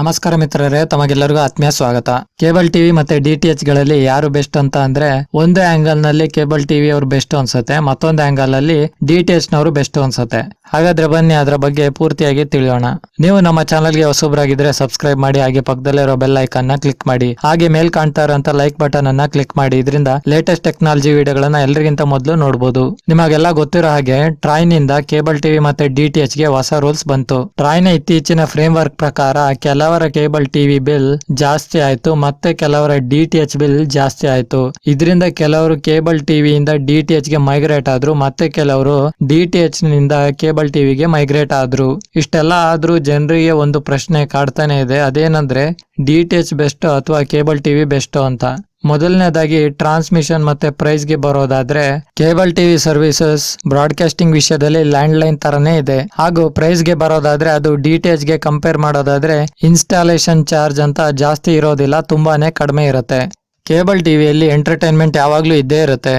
ನಮಸ್ಕಾರ ಮಿತ್ರರೇ, ತಮಗೆಲ್ಲರಿಗೂ ಆತ್ಮೀಯ ಸ್ವಾಗತ. ಕೇಬಲ್ ಟಿವಿ ಮತ್ತೆ ಡಿ ಟಿ ಎಚ್ಗಳಲ್ಲಿ ಯಾರು ಬೆಸ್ಟ್ ಅಂತ ಅಂದ್ರೆ ಒಂದು ಆಂಗಲ್ನಲ್ಲಿ ಕೇಬಲ್ ಟಿವಿ ಅವರು ಬೆಸ್ಟ್ ಅನ್ಸುತ್ತೆ, ಮತ್ತೊಂದು ಆಂಗಲ್ ಅಲ್ಲಿ ಡಿ ಟಿ ಎಚ್ ನವರು ಬೆಸ್ಟ್ ಅನ್ಸುತ್ತೆ. ಹಾಗಾದ್ರೆ ಬನ್ನಿ, ಅದರ ಬಗ್ಗೆ ಪೂರ್ತಿಯಾಗಿ ತಿಳಿಯೋಣ. ನೀವು ನಮ್ಮ ಚಾನಲ್ಗೆ ಹೊಸಬ್ರಾಗಿದ್ರೆ ಸಬ್ಸ್ಕ್ರೈಬ್ ಮಾಡಿ, ಹಾಗೆ ಪಕ್ಕದಲ್ಲಿರೋ ಬೆಲ್ ಐಕನ್ನ ಕ್ಲಿಕ್ ಮಾಡಿ. ಹಾಗೆ ಮೇಲ್ ಕಾಣ್ತಾ ಇರೋಂತ ಲೈಕ್ ಬಟನ್ ಅನ್ನ ಕ್ಲಿಕ್ ಮಾಡಿ. ಇದರಿಂದ ಲೇಟೆಸ್ಟ್ ಟೆಕ್ನಾಲಜಿ ವಿಡಿಯೋಗಳನ್ನ ಎಲ್ಲರಿಗಿಂತ ಮೊದಲು ನೋಡಬಹುದು ನಿಮಗೆಲ್ಲ ಗೊತ್ತಿರೋ ಹಾಗೆ ಟ್ರಾಯ್ನಿಂದ ಕೇಬಲ್ ಟಿವಿ ಮತ್ತೆ ಡಿ ಟಿ ಎಚ್ಗೆ ಹೊಸ ರೂಲ್ಸ್ ಬಂತು. ಟ್ರಾಯ್ನ ಇತ್ತೀಚಿನ ಫ್ರೇಮ್ ವರ್ಕ್ ಪ್ರಕಾರ ಕೆಲವರ ಕೇಬಲ್ ಟಿವಿ ಬಿಲ್ ಜಾಸ್ತಿ ಆಯ್ತು, ಮತ್ತೆ ಕೆಲವರ ಡಿ ಟಿ ಎಚ್ ಬಿಲ್ ಜಾಸ್ತಿ ಆಯ್ತು. ಇದರಿಂದ ಕೆಲವರು ಕೇಬಲ್ ಟಿವಿಯಿಂದ ಡಿ ಟಿ ಎಚ್ಗೆ ಮೈಗ್ರೇಟ್ ಆದ್ರು, ಮತ್ತೆ ಕೆಲವರು ಡಿ ಟಿ ಎಚ್ನಿಂದ ಕೇಬಲ್ ಟಿವಿಗೆ ಮೈಗ್ರೇಟ್ ಆದ್ರು. ಇಷ್ಟೆಲ್ಲ ಆದ್ರೂ ಜನರಿಗೆ ಒಂದು ಪ್ರಶ್ನೆ ಕಾಡ್ತಾನೆ ಇದೆ, ಅದೇನಂದ್ರೆ ಡಿ ಟಿ ಎಚ್ ಬೆಸ್ಟ್ ಅಥವಾ ಕೇಬಲ್ ಟಿವಿ ಬೆಸ್ಟ್ ಅಂತ? ಮೊದಲನೇದಾಗಿ ಟ್ರಾನ್ಸ್ಮಿಷನ್ ಮತ್ತೆ ಪ್ರೈಸ್ಗೆ ಬರೋದಾದ್ರೆ ಕೇಬಲ್ ಟಿವಿ ಸರ್ವಿಸಸ್ ಬ್ರಾಡ್ಕಾಸ್ಟಿಂಗ್ ವಿಷಯದಲ್ಲಿ ಲ್ಯಾಂಡ್ ಲೈನ್ ತರನೇ ಇದೆ. ಹಾಗೂ ಪ್ರೈಸ್ಗೆ ಬರೋದಾದ್ರೆ ಅದು ಡಿಟೇಲ್ಸ್ಗೆ ಕಂಪೇರ್ ಮಾಡೋದಾದ್ರೆ ಇನ್ಸ್ಟಾಲೇಷನ್ ಚಾರ್ಜ್ ಅಂತ ಜಾಸ್ತಿ ಇರೋದಿಲ್ಲ, ತುಂಬಾನೇ ಕಡಿಮೆ ಇರುತ್ತೆ. ಕೇಬಲ್ ಟಿವಿಯಲ್ಲಿ ಎಂಟರ್ಟೈನ್ಮೆಂಟ್ ಯಾವಾಗ್ಲೂ ಇದ್ದೇ ಇರುತ್ತೆ.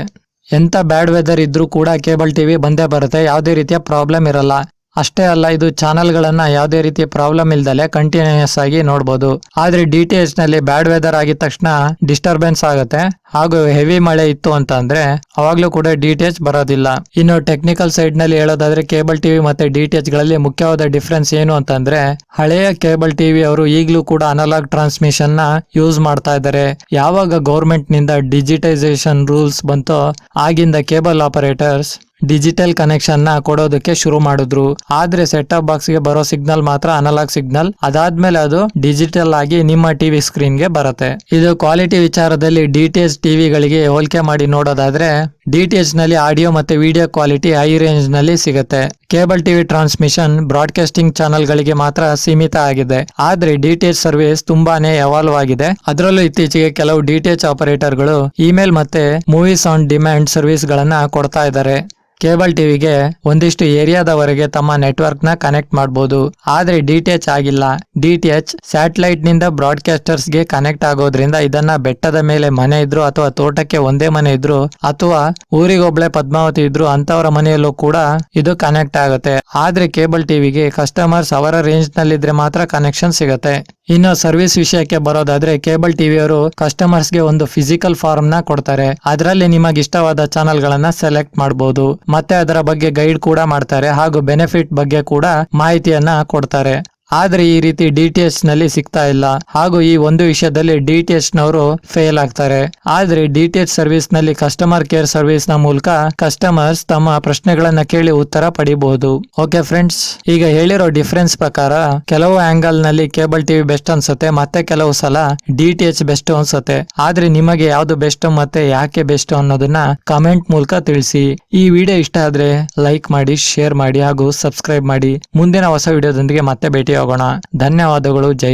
ಎಂತ ಬ್ಯಾಡ್ ವೆದರ್ ಇದ್ರೂ ಕೂಡ ಕೇಬಲ್ ಟಿವಿ ಬಂದೇ ಬರುತ್ತೆ, ಯಾವುದೇ ರೀತಿಯ ಪ್ರಾಬ್ಲಮ್ ಇರಲ್ಲ. ಅಷ್ಟೇ ಅಲ್ಲ, ಇದು ಚಾನೆಲ್ಗಳನ್ನ ಯಾವುದೇ ರೀತಿಯ ಪ್ರಾಬ್ಲಮ್ ಇಲ್ದಲೆ ಕಂಟಿನ್ಯೂಸ್ ಆಗಿ ನೋಡಬಹುದು ಆದ್ರೆ ಡಿ ಟಿ ಎಚ್ನಲ್ಲಿ ಬ್ಯಾಡ್ ವೆದರ್ ಆಗಿದ ತಕ್ಷಣ ಡಿಸ್ಟರ್ಬೆನ್ಸ್ ಆಗುತ್ತೆ. ಹಾಗೂ ಹೆವಿ ಮಳೆ ಇತ್ತು ಅಂತ ಅಂದ್ರೆ ಅವಾಗ್ಲೂ ಕೂಡ ಡಿ ಟಿ ಎಚ್ ಬರೋದಿಲ್ಲ. ಇನ್ನು ಟೆಕ್ನಿಕಲ್ ಸೈಡ್ನಲ್ಲಿ ಹೇಳೋದಾದ್ರೆ ಕೇಬಲ್ ಟಿವಿ ಮತ್ತೆ ಡಿ ಟಿ ಎಚ್ಗಳಲ್ಲಿ ಮುಖ್ಯವಾದ ಡಿಫ್ರೆನ್ಸ್ ಏನು ಅಂತಂದ್ರೆ ಹಳೆಯ ಕೇಬಲ್ ಟಿವಿ ಅವರು ಈಗಲೂ ಕೂಡ ಅನಲಾಗ್ ಟ್ರಾನ್ಸ್ಮಿಷನ್ನ ಯೂಸ್ ಮಾಡ್ತಾ ಇದ್ದಾರೆ. ಯಾವಾಗ ಗೌರ್ಮೆಂಟ್ನಿಂದ ಡಿಜಿಟೈಸೇಷನ್ ರೂಲ್ಸ್ ಬಂತೋ, ಆಗಿಂದ ಕೇಬಲ್ ಆಪರೇಟರ್ಸ್ ಡಿಜಿಟಲ್ ಕನೆಕ್ಷನ್ನ ಕೊಡೋದಕ್ಕೆ ಶುರು ಮಾಡಿದ್ರು. ಆದ್ರೆ ಸೆಟ್ ಟಾಪ್ ಬಾಕ್ಸ್ಗೆ ಬರೋ ಸಿಗ್ನಲ್ ಮಾತ್ರ ಅನಲಾಗ್ ಸಿಗ್ನಲ್. ಅದಾದ್ಮೇಲೆ ಅದು ಡಿಜಿಟಲ್ ಆಗಿ ನಿಮ್ಮ ಟಿವಿ ಸ್ಕ್ರೀನ್ಗೆ ಬರುತ್ತೆ. ಇದು ಕ್ವಾಲಿಟಿ ವಿಚಾರದಲ್ಲಿ ಡಿ ಟಿ ಎಚ್ ಟಿವಿಗಳಿಗೆ ಹೋಲಿಕೆ ಮಾಡಿ ನೋಡೋದಾದ್ರೆ, ಡಿ ಟಿ ಎಚ್ನಲ್ಲಿ ಆಡಿಯೋ ಮತ್ತೆ ವಿಡಿಯೋ ಕ್ವಾಲಿಟಿ ಹೈ ರೇಂಜ್ನಲ್ಲಿ ಸಿಗುತ್ತೆ. Cable TV transmission broadcasting channel ಗಳಿಗೆ ಮಾತ್ರ ಸೀಮಿತ ಆಗಿದೆ. ಆದ್ರೆ ಡಿ ಟಿ ಎಚ್ ಸರ್ವಿಸ್ ತುಂಬಾನೇ ಎವಾಲ್ವ್ ಆಗಿದೆ. ಅದರಲ್ಲೂ ಇತ್ತೀಚೆಗೆ ಕೆಲವು ಡಿ ಟಿ ಎಚ್ ಆಪರೇಟರ್ಗಳು ಇಮೇಲ್ ಮತ್ತೆ ಮೂವೀಸ್ ಆನ್ ಡಿಮ್ಯಾಂಡ್ ಸರ್ವಿಸ್ ಗಳನ್ನ ಕೊಡ್ತಾ ಇದ್ದಾರೆ. ಕೇಬಲ್ ಟಿವಿಗೆ ಒಂದಿಷ್ಟು ಏರಿಯಾದವರೆಗೆ ತಮ್ಮ ನೆಟ್ವರ್ಕ್ನ ಕನೆಕ್ಟ್ ಮಾಡಬಹುದು ಆದ್ರೆ ಎಚ್ ಆಗಿಲ್ಲ. ಡಿ ಟಿ ಎಚ್ ಸ್ಯಾಟಲೈಟ್ನಿಂದ ಬ್ರಾಡ್ಕಾಸ್ಟರ್ಸ್ಗೆ ಕನೆಕ್ಟ್ ಆಗೋದ್ರಿಂದ ಇದನ್ನ ಬೆಟ್ಟದ ಮೇಲೆ ಮನೆ ಇದ್ರು ಅಥವಾ ತೋಟಕ್ಕೆ ಒಂದೇ ಮನೆ ಇದ್ರು ಅಥವಾ ಊರಿಗೊಬ್ಳೆ ಪದ್ಮಾವತಿ ಇದ್ರು ಅಂತವರ ಮನೆಯಲ್ಲೂ ಕೂಡ ಇದು ಕನೆಕ್ಟ್ ಆಗುತ್ತೆ. ಆದ್ರೆ ಕೇಬಲ್ ಟಿವಿಗೆ ಕಸ್ಟಮರ್ಸ್ ಅವರ ರೇಂಜ್ ನಲ್ಲಿದ್ರೆ ಮಾತ್ರ ಕನೆಕ್ಷನ್ ಸಿಗುತ್ತೆ. ಇನ್ನು ಸರ್ವಿಸ್ ವಿಷಯಕ್ಕೆ ಬರೋದಾದ್ರೆ ಕೇಬಲ್ ಟಿವಿಯವರು ಕಸ್ಟಮರ್ಸ್ಗೆ ಒಂದು ಫಿಸಿಕಲ್ ಫಾರ್ಮ್ನ ಕೊಡ್ತಾರೆ. ಅದರಲ್ಲಿ ನಿಮಗೆ ಇಷ್ಟವಾದ ಚಾನೆಲ್ ಗಳನ್ನ ಸೆಲೆಕ್ಟ್ ಮಾಡಬಹುದು ಮತ್ತೆ ಅದರ ಬಗ್ಗೆ ಗೈಡ್ ಕೂಡ ಮಾಡ್ತಾರೆ. ಹಾಗೂ ಬೆನಿಫಿಟ್ ಬಗ್ಗೆ ಕೂಡ ಮಾಹಿತಿಯನ್ನ ಕೊಡ್ತಾರೆ. ಆದ್ರೆ ಈ ರೀತಿ ಡಿ ಟಿ ಎಚ್ನಲ್ಲಿ ಸಿಗ್ತಾ ಇಲ್ಲ. ಹಾಗೂ ಈ ಒಂದು ವಿಷಯದಲ್ಲಿ ಡಿ ಟಿ ಎಚ್ ನವರು ಫೇಲ್ ಆಗ್ತಾರೆ. ಆದ್ರೆ ಡಿ ಟಿ ಎಚ್ ಸರ್ವಿಸ್ನಲ್ಲಿ ಕಸ್ಟಮರ್ ಕೇರ್ ಸರ್ವಿಸ್ನ ಮೂಲಕ ಕಸ್ಟಮರ್ಸ್ ತಮ್ಮ ಪ್ರಶ್ನೆಗಳನ್ನ ಕೇಳಿ ಉತ್ತರ ಪಡಿಬಹುದು. ಓಕೆ ಫ್ರೆಂಡ್ಸ್ ಈಗ ಹೇಳಿರೋ ಡಿಫರೆನ್ಸ್ ಪ್ರಕಾರ ಕೆಲವು ಆಂಗಲ್ನಲ್ಲಿ ಕೇಬಲ್ ಟಿವಿ ಬೆಸ್ಟ್ ಅನ್ಸುತ್ತೆ, ಮತ್ತೆ ಕೆಲವು ಸಲ ಡಿ ಟಿ ಎಚ್ ಬೆಸ್ಟ್ ಅನ್ಸುತ್ತೆ. ಆದ್ರೆ ನಿಮಗೆ ಯಾವ್ದು ಬೆಸ್ಟ್ ಮತ್ತೆ ಯಾಕೆ ಬೆಸ್ಟ್ ಅನ್ನೋದನ್ನ ಕಮೆಂಟ್ ಮೂಲಕ ತಿಳಿಸಿ. ಈ ವಿಡಿಯೋ ಇಷ್ಟ ಆದ್ರೆ ಲೈಕ್ ಮಾಡಿ ಶೇರ್ ಮಾಡಿ ಹಾಗೂ ಸಬ್ಸ್ಕ್ರೈಬ್ ಮಾಡಿ. ಮುಂದಿನ ಹೊಸ ವಿಡಿಯೋದೊಂದಿಗೆ ಮತ್ತೆ ಭೇಟಿ ಆಗೋಣ ಧನ್ಯವಾದಗಳು. ಜೈ